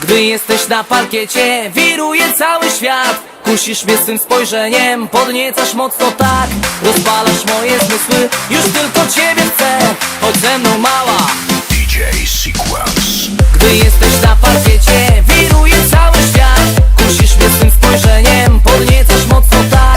Gdy jesteś na parkiecie, wiruje cały świat. Kusisz mnie swym spojrzeniem, podniecasz mocno tak. Rozpalasz moje zmysły, już tylko ciebie chcę. Chodź ze mną mała. DJ Sequence. Gdy jesteś na parkiecie, wiruje cały świat. Kusisz mnie swym spojrzeniem, podniecasz mocno tak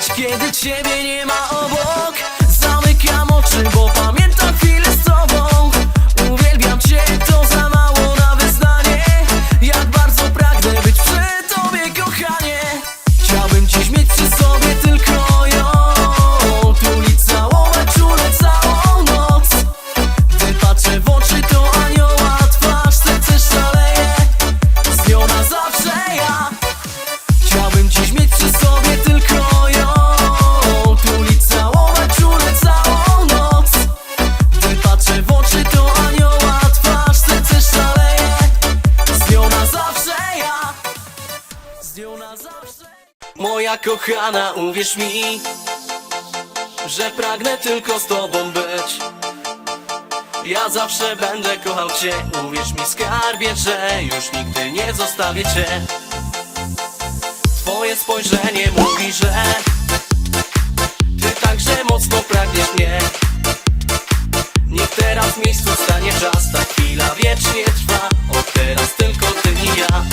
kiedy ciebie nie ma obok. Zamykam oczy, bo pamiętam kochana, uwierz mi Że pragnę tylko z tobą być. Ja zawsze będę kochał Cię. Uwierz mi skarbie, że już nigdy nie zostawię Cię. Twoje spojrzenie mówi, że Ty także mocno pragniesz mnie. Niech teraz w miejscu stanie czas Ta chwila wiecznie trwa. Od teraz tylko ty i ja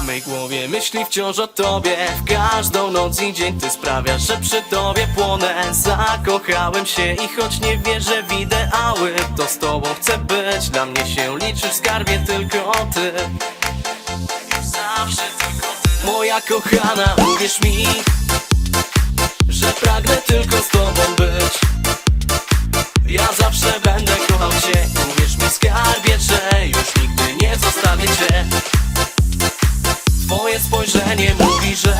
W mej głowie myśli wciąż o tobie. W każdą noc i dzień Ty sprawiasz, że przy tobie płonę. Zakochałem się i choć nie wierzę w ideały To z tobą chcę być. Dla mnie się liczy w skarbie tylko ty. Zawsze tylko ty. Moja kochana, uwierz mi Że pragnę tylko z tobą być. Ja zawsze będę kochał cię. Uwierz mi skarbie, że już nigdy nie zostawię cię Twoje spojrzenie mówi, że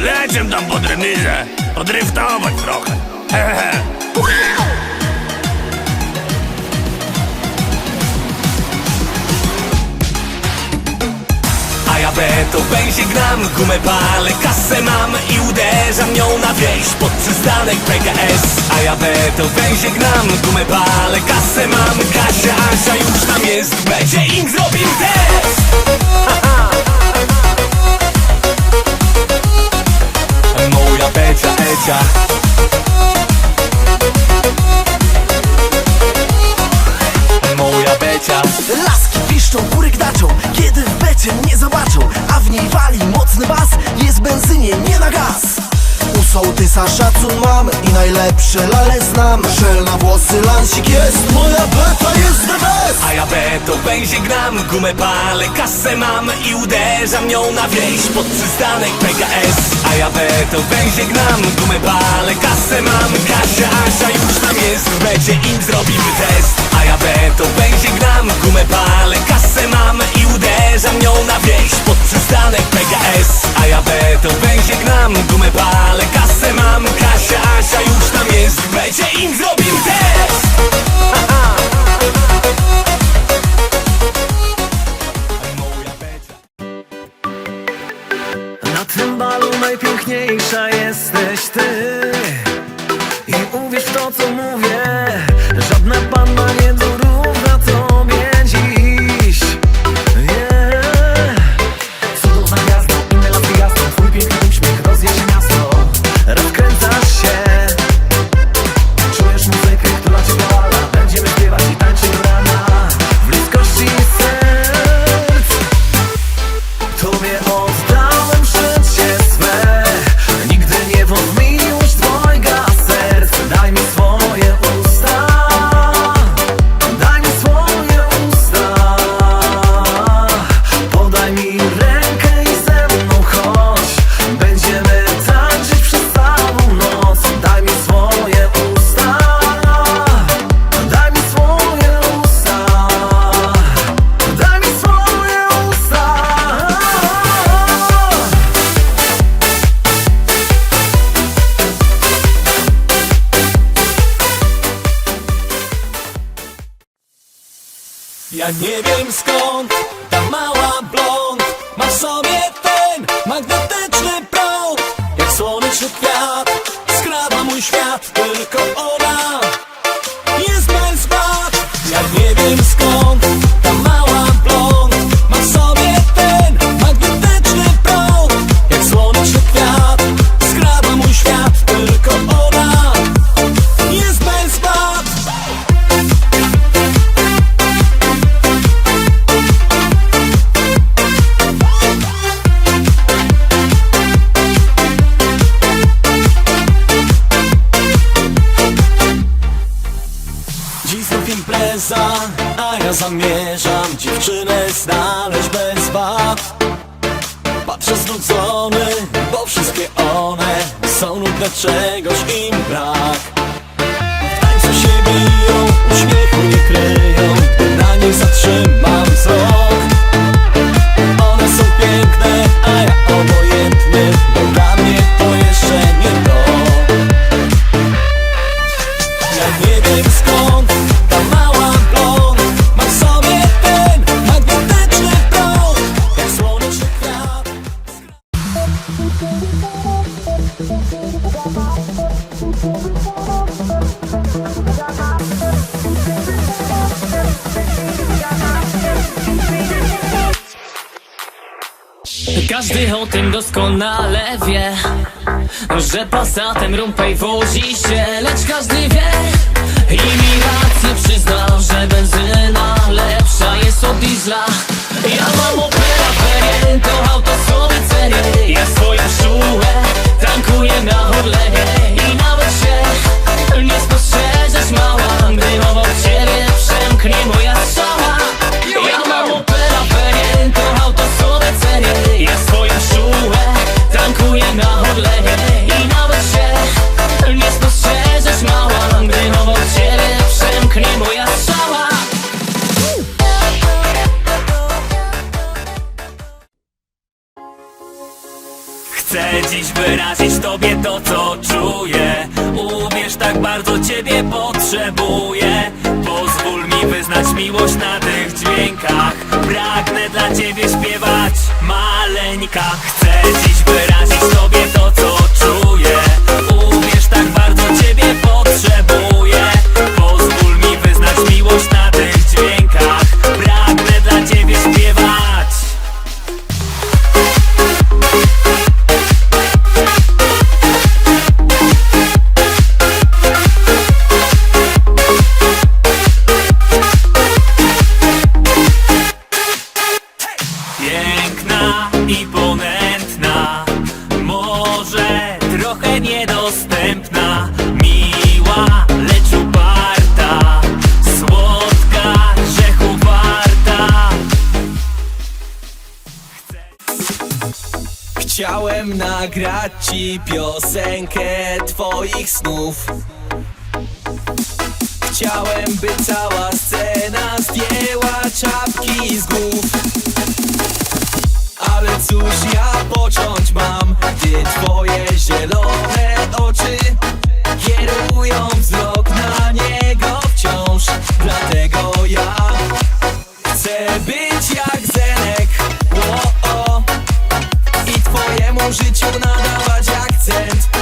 Lecę tam pod remizę. Podryftować trochę. Hehehe. A ja B to będzie gram, gumę palę, kasę mam i uderzam nią na wieś pod przystanek PKS A ja B to będzie gram, gumę palę, kasę mam, Kasia, Asia już tam jest, będzie im zrobił test 가. Najlepsze lale znam Żel na włosy, lansik jest. Moja beta jest the best A ja to węzie gram, gumę palę, kasę mam i uderzam nią na wieś pod przystanek PKS A ja to węzie gram, gumę palę, kasę mam, Kasia, Asia już tam jest, w becie im zrobimy test Ja to węzie gram, gumę palę, kasę mam i uderzam nią na wieś. Pod przystanek PKS A ja to węzie gram, gumę palę, kasę mam, Kasia, Asia już tam jest, becie im zrobimy test. Na tym balu najpiękniejsza jesteś ty Nie wiem skąd ja zamierzam dziewczynę znaleźć bez wad. Patrzę znudzony, bo wszystkie one są nudne, czegoś im brak. W tańcu się biją, uśmiechu nie kryją, na nich zatrzymam Każdy o tym doskonale wie Że pasatem rumpej wozi się. Lecz każdy wie I mi rację przyzna Że benzyna lepsza jest od diesla. Ja mam Opela Ferien To auto sobie cenię Ja swoją szulę Tankuję na Orlenie I nawet się Nie spostrzeżesz miłość na tych dźwiękach. Pragnę dla ciebie śpiewać maleńka. Chcę dziś wyrazić piosenkę twoich snów Chciałem, by cała scena zdjęła czapki z głów Ale cóż ja począć mam, gdy twoje zielone oczy Kierują wzrok na niego wciąż Dlatego ja chcę być jak Zenek o, o. I twojemu życiu nadawać sense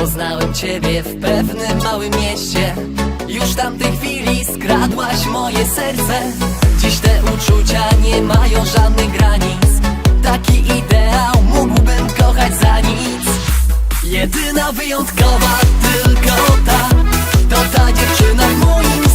Poznałem ciebie w pewnym małym mieście. Już tamtej chwili skradłaś moje serce. Dziś te uczucia nie mają żadnych granic. Taki ideał mógłbym kochać za nic. Jedyna wyjątkowa tylko ta. To ta dziewczyna w moim